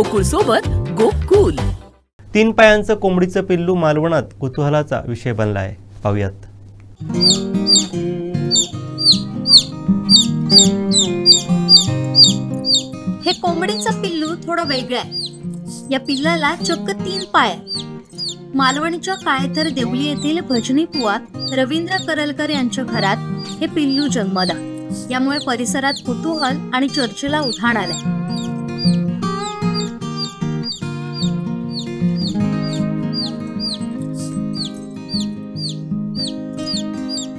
गोकुळ सोबत गोकुल. तीन पायांचं कोंबडीचं पिल्लू मालवणात कुतूहलाचा विषय बनला आहे पाहूयात. हे कोंबडीचं पिल्लू थोडं वेगळं आहे. या पिल्लाला चक्क तीन पाय. मालवणीच्या कायथर देवली येथील भजनी पुवात रवींद्र करलकर यांच्या घरात हे पिल्लू जन्मला यामुळे परिसरात कुतूहल आणि चर्चेला उधाण आलंय.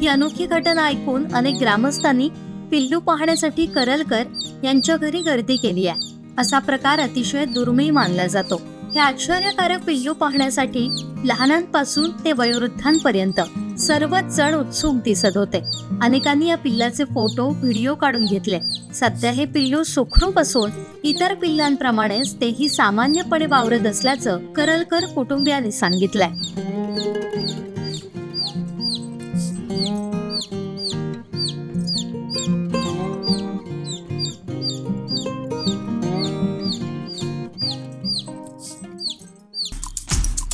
ही अनोखी घटना ऐकून अनेक ग्रामस्थांनी पिल्लू पाहण्यासाठी करलकर यांच्या घरी गर्दी केली आहे. असा प्रकार अतिशय दुर्मिळ मानला जातो. हे आश्चर्यकारक पिल्लू पाहण्यासाठी लहानांपासून ते वयोवृद्धांपर्यंत सर्वच जण उत्सुक दिसत होते. अनेकांनी या पिल्लाचे फोटो व्हिडिओ काढून घेतले. सध्या हे पिल्लू सुखरूप असून इतर पिल्लांप्रमाणेच तेही सामान्यपणे वावरत असल्याचं करलकर कुटुंबियांनी सांगितलंय.